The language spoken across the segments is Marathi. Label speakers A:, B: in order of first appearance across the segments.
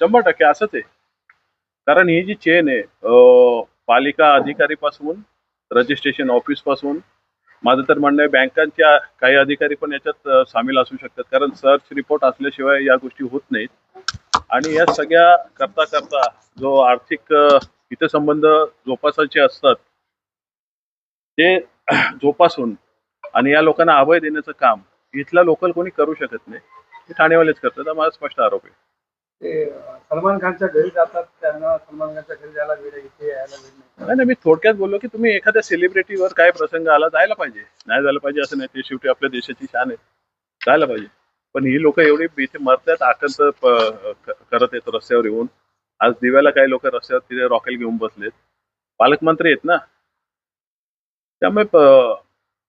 A: शंभर टक्के असंच आहे. कारण ही जी चेन आहे पालिका पालिका अधिकारीपासून रजिस्ट्रेशन ऑफिसपासून माझं तर म्हणणं आहे बँकांच्या काही अधिकारी पण याच्यात सामील असू शकतात. कारण सर्च रिपोर्ट असल्याशिवाय या गोष्टी होत नाहीत. आणि या सगळ्या करता करता जो आर्थिक हितसंबंध जोपासायचे असतात ते जोपासून आणि या लोकांना अभय देण्याचं काम इथला लोकल कोणी करू शकत नाही. हे ठाणेवालेच करतात. हा माझा स्पष्ट आरोप आहे.
B: ते सलमान खानच्या घरी जातात त्यांना सलमान खानच्या घरी जायला वेळ आहे, इथे यायला वेळ नाही.
A: नाही नाही मी थोडक्यात बोललो की तुम्ही एखाद्या सेलिब्रिटीवर काय प्रसंग आला जायला पाहिजे. नाही जायला पाहिजे असं नाही ते शेवटी आपल्या देशाची शान आहे. जायला पाहिजे. पण ही लोक एवढी इथे मरतात आकंत प- क- करत आहेत रस्त्यावर येऊन. आज दिव्याला काही लोक रस्त्यावर तिथे रॉकेल घेऊन बसलेत. पालकमंत्री आहेत ना. त्यामुळे प-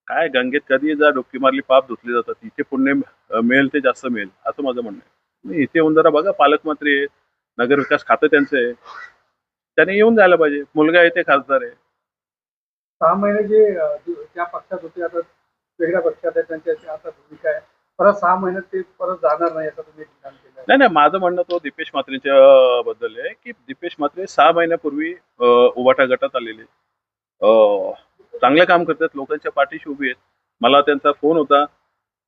A: काय गंगेत कधी जा डुबकी मारली पाप धुतली जातात. इथे पुण्य अं, मिळेल ते जास्त मिळेल असं माझं म्हणणं आहे. नाही, इथे येऊन जरा बघा पालकमंत्री आहे नगरविकास खातं त्यांचं आहे. त्याने येऊन जायला पाहिजे. मुलगा आहे ते खासदार आहे.
B: सहा महिने जे अं, जे- त्या पक्षात होते आता वेगळ्या पक्षात आहे त्यांच्या आता भूमिका आहे. परत सहा महिन्यात ते परत जाणार नाही असं तुम्ही ठिकाण केलं
A: नाही नाही माझं म्हणणं तो दीपेश म्हात्रेच्या बद्दल आहे की दीपेश म्हात्रे सहा महिन्यापूर्वी अं, गटात आलेले अं, चांगलं काम करतात लोकांच्या पाठीशी उभी आहेत. मला त्यांचा फोन होता.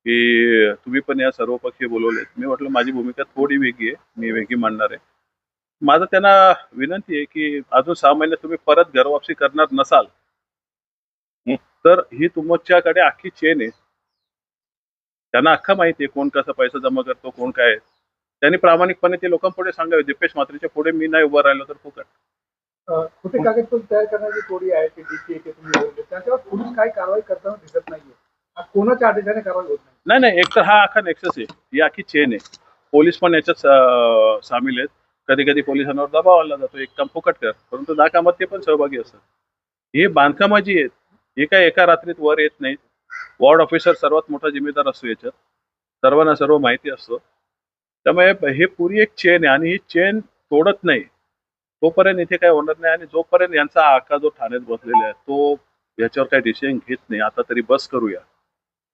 A: की तुम्ही पण या सर्व पक्षी बोलवलेत. मी म्हटलं माझी भूमिका थोडी वेगळी आहे. मी वेगळी मांडणार आहे. माझं त्यांना विनंती आहे की अजून सहा महिन्यात तुम्ही परत घरवापसी करणार नसाल हं, तर ही तुमच्याकडे अख्खी चेन आहे. त्यांना अख्खा माहिती आहे कोण कसा पैसा जमा करतो कोण काय आहे. त्यांनी प्रामाणिकपणे ते लोकांपुढे सांगावे. दीपेश म्हात्रेच्या पुढे मी नाही उभं राहिलो तर फुकट
B: खोटे कागदपत्र तयार करण्याची थोडी आहे त्याच्यावर पोलीस काय कारवाई करताना दिसत नाहीये. आ, कोणाच्या आदेशाने कारवाई होत नाही?
A: नाही नाही एक तर हा अख्खा नेक्सस आहे. ही अख्खी चेन आहे. पोलीस पण याच्यात सा- सामील आहेत. कधी कधी पोलिसांवर दबाव आणला जातो. एक काम फुकट कर. परंतु दहा कामात ते पण सहभागी असतात. ही बांधकामं जी आहेत ही काय एका रात्रीत वर येत नाहीत. वॉर्ड ऑफिसर सर्वात मोठा जिम्मेदार असतो याच्यात. सर्वांना सर्व माहिती असतो. त्यामुळे हे पुरी एक चेन आहे आणि ही चेन तोडत नाही. तोपर्यंत इथे काय होणार नाही आणि जोपर्यंत यांचा आका जो ठाण्यात बसलेला आहे तो याच्यावर काही डिसिजन घेत नाही. आता तरी बस करूया.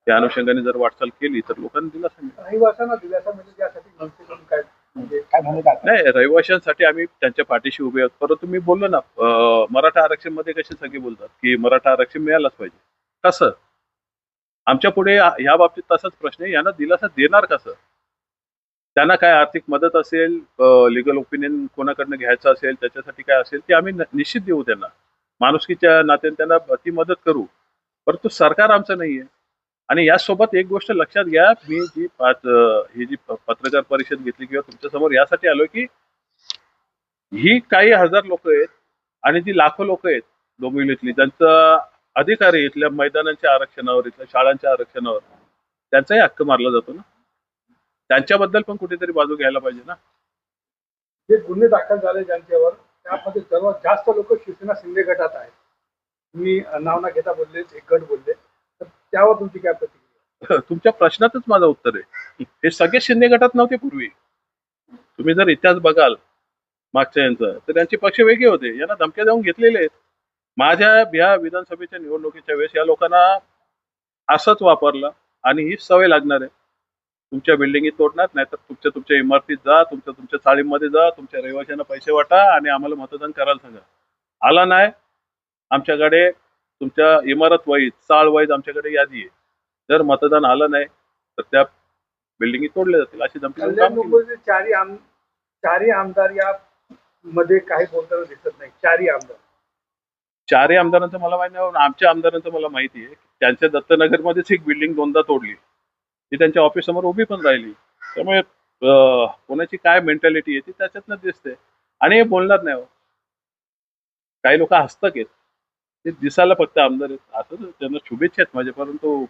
A: त्या अनुषंगाने जर वाटचाल केली तर लोकांनी दिलासा मिळेल.
B: रहिवाशांना दिलासा मिळेल यासाठी मनसेकडून काय म्हणजे
C: काय भूमिका आहे?
A: नाही रहिवाशांसाठी आम्ही त्यांच्या पाठीशी उभे आहोत. परंतु मी बोललो ना अं, मराठा आरक्षणमध्ये कसे सगळे बोलतात की मराठा आरक्षण मिळालंच पाहिजे. कसं? आमच्या पुढे ह्या बाबतीत तसाच प्रश्न आहे. यांना दिलासा देणार कसं? त्यांना काय आर्थिक मदत असेल लिगल ओपिनियन कोणाकडनं घ्यायचं असेल त्याच्यासाठी काय असेल ते आम्ही न- निश्चित देऊ त्यांना. माणुसकीच्या नात्याने त्यांना ती मदत करू. परंतु सरकार आमचं नाहीये. आणि यासोबत एक गोष्ट लक्षात घ्या मी जी पाच ही जी पत्रकार परिषद घेतली किंवा तुमच्यासमोर यासाठी आलो की ही काही हजार लोक आहेत आणि जी लाखो लोक आहेत डोंबिवलीतली ज्यांचा अधिकार आहे इथल्या मैदानांच्या आरक्षणावर इथल्या शाळांच्या आरक्षणावर. त्यांचाही हक्क मारला जातो ना. त्यांच्याबद्दल पण कुठेतरी बाजू घ्यायला पाहिजे ना.
B: जे गुन्हे दाखल झाले ज्यांच्यावर त्यामध्ये सर्वात जास्त लोक शिवसेना शिंदे गटात आहेत. मी नाव ना घेता बोलले एक गट बोलले. त्यावर तुमची काय प्रतिक्रिया?
A: तुमच्या प्रश्नातच माझं उत्तर आहे. हे सगळे शिंदे गटात नव्हते पूर्वी. तुम्ही जर इतिहास बघाल मागच्या यांचं तर त्यांचे पक्ष वेगळे होते. यांना धमक्या देऊन घेतलेले आहेत. माझ्या या विधानसभेच्या निवडणुकीच्या वेळेस या लोकांना असंच वापरलं आणि ही सवय लागणार आहे. तुमच्या बिल्डिंगी तोडणार नाही तर तुमच्या तुमच्या इमारतीत जा तुमच्या तुमच्या चाळीमध्ये जा तुमच्या रहिवाशांना पैसे वाटा आणि आम्हाला मतदान करायला सांगा. आला नाही. आमच्याकडे तुमच्या इमारत वाईज चाळ वाईज आमच्याकडे यादी आहे. जर मतदान आलं नाही तर त्या बिल्डिंगी तोडल्या जातील अशी धमकी
B: चारही आम चारही आमदार या मध्ये काही बोलताना दिसत नाही. चारही आमदार.
A: चारही आमदारांचं मला माहिती नाही आमच्या आमदारांचं मला माहिती आहे त्यांच्या दत्तनगरमध्येच एक बिल्डिंग दोनदा तोडली. ती त्यांच्या ऑफिस समोर उभी पण राहिली. त्यामुळे कोणाची काय मेंटॅलिटी आहे ती त्याच्यातनं दिसते. आणि हे बोलणार नाही हो. काही लोक हस्तक आहेत. ते दिसायला फक्त आमदार आहेत असं त्यांना शुभेच्छा आहेत माझ्या परंतु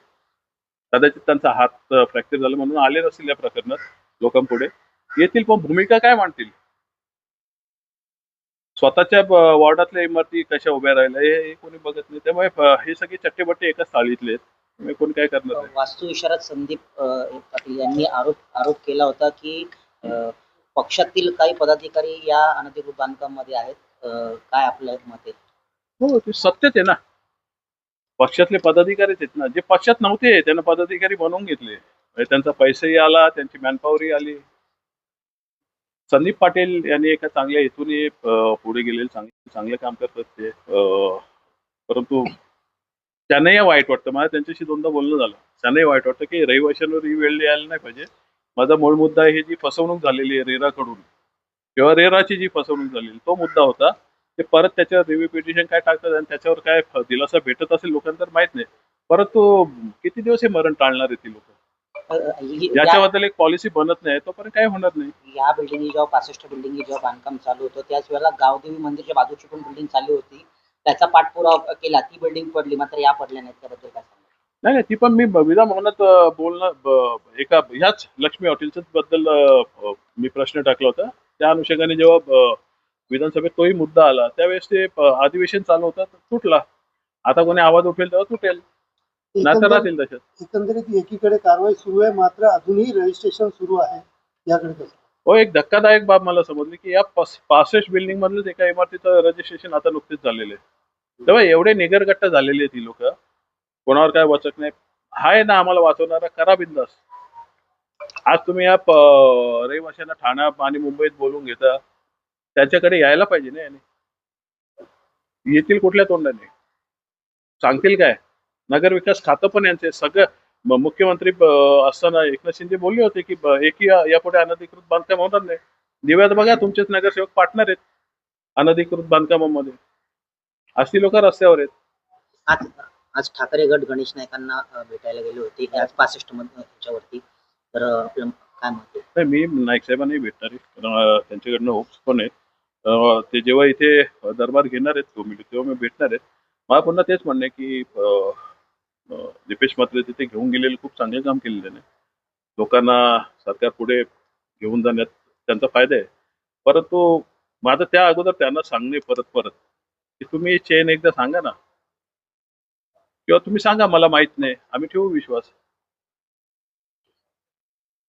A: कदाचित त्यांचा हात फ्रॅक्चर झाला म्हणून आले नसतील या प्रकरणात लोकांपुढे. येतील पण भूमिका काय मांडतील? स्वतःच्या वॉर्डातल्या इमारती कशा उभ्या राहिल्या हे कोणी बघत नाही. त्यामुळे हे सगळे चट्टेबट्टे एकाच थाळीतले आहेत. कोणी काय करणार
D: वास्तू इशारात संदीप पाटील यांनी आरोप आरोप केला होता की पक्षातील काही पदाधिकारी या अनधिकृत बांधकाममध्ये आहेत काय आपलं मत आहे?
A: हो ते सत्यच आहे ना. पक्षातले पदाधिकारीच आहेत ना जे पक्षात नव्हते त्यांना पदाधिकारी बनवून घेतले. म्हणजे त्यांचा पैसाही आला त्यांची मॅनपॉवरही आली. संदीप पाटील यांनी एका चांगल्या हेतूने पुढे गेलेले चांगले चांगलं काम करतात ते परंतु त्यांनाही वाईट वाटतं. मला त्यांच्याशी दोनदा बोलणं झालं. त्यांनाही वाईट वाटतं की रहिवाशांवर ही वेळ यायला नाही पाहिजे. माझा मूळ मुद्दा ही जी फसवणूक झालेली आहे रेराकडून किंवा रेराची जी फसवणूक झालेली तो मुद्दा होता. ते परत त्याच्यावर रिव्ह्यू पिटिशन काय टाकतात आणि त्याच्यावर काय दिलासा भेटत असेल लोकांना तर माहीत नाही. परंतु किती दिवस हे मरण टाळणार आहे ती लोक? याच्याबद्दल एक पॉलिसी बनत नाही तोपर्यंत काय होणार नाही.
D: या बिल्डिंग जेव्हा पासष्ट बिल्डिंग जेव्हा बांधकाम चालू होतं त्याच वेळेला गावदेवी मंदिरच्या बाजूची पण बिल्डिंग चालू होती. त्याचा पाठपुरावा केला ती बिल्डिंग पडली मात्र या पडल्या नाहीत त्याबद्दल काय
A: नाही नाही ती पण मी भवनात अं, बोलणं एका ह्याच लक्ष्मी हॉटेलच्याच बद्दल मी प्रश्न टाकला होता. त्या अनुषंगाने जेव्हा विधानसभेत तोही मुद्दा आला. त्यावेळेस ते अधिवेशन चालू होतं तुटला. आता कोणी आवाज उठेल तेव्हा तुटेल.
C: एकंदर-
A: राहतील तशात
C: एकंदरीत एकीकडे कारवाई सुरू आहे मात्र अजूनही रजिस्ट्रेशन सुरू आहे याकडे
A: हो एक धक्कादायक बाब मला समजली की या पस- पासष्ट बिल्डिंग मधलंच एका इमारतीचं रजिस्ट्रेशन आता नुकतेच झालेलं आहे. तेव्हा एवढे निगरगट्टा झालेले आहेत ही लोक. कोणावर काय वाचक नाही. हाय ना आम्हाला वाचवणारा करा बिंदास. आज तुम्ही या रहिवाशांना ठाणा आणि मुंबईत बोलून घेता. त्याच्याकडे यायला पाहिजे ना याने. येतील कुठल्या तोंडाने? सांगतील काय? नगर विकास खातं पण यांचे. सगळं मुख्यमंत्री असताना एकनाथ शिंदे बोलले होते की या- यापुढे अनधिकृत बांधकाम होणार नाही. दिव्यात बघा तुमचेच नगरसेवक पार्टनर आहेत. अनधिकृत बांधकामामध्ये. अशी लोक रस्त्यावर आहेत.
D: आज आज ठाकरे गट गणेश नायकांना भेटायला गेले होते. आज पासष्टमध्ये तर आपलं काय
A: नाही मी नाईक साहेबांनाही भेटणार आहे. त्यांच्याकडनं होप्स पण आहेत. ते जेव्हा इथे दरबार घेणार आहेत कमिटी तेव्हा मी भेटणार आहेत. मला पुन्हा तेच म्हणणे की दिपेश अं, दीपेश मात्रे तिथे घेऊन गेलेले खूप चांगले काम केलेले आहे लोकांना सरकार पुढे घेऊन जाण्यात त्यांचा फायदा आहे. परंतु माझं त्या अगोदर त्यांना सांगणे परत परत. की तुम्ही चेन एकदा सांगा ना. किंवा तुम्ही सांगा मला माहीत नाही. आम्ही ठेवू विश्वास.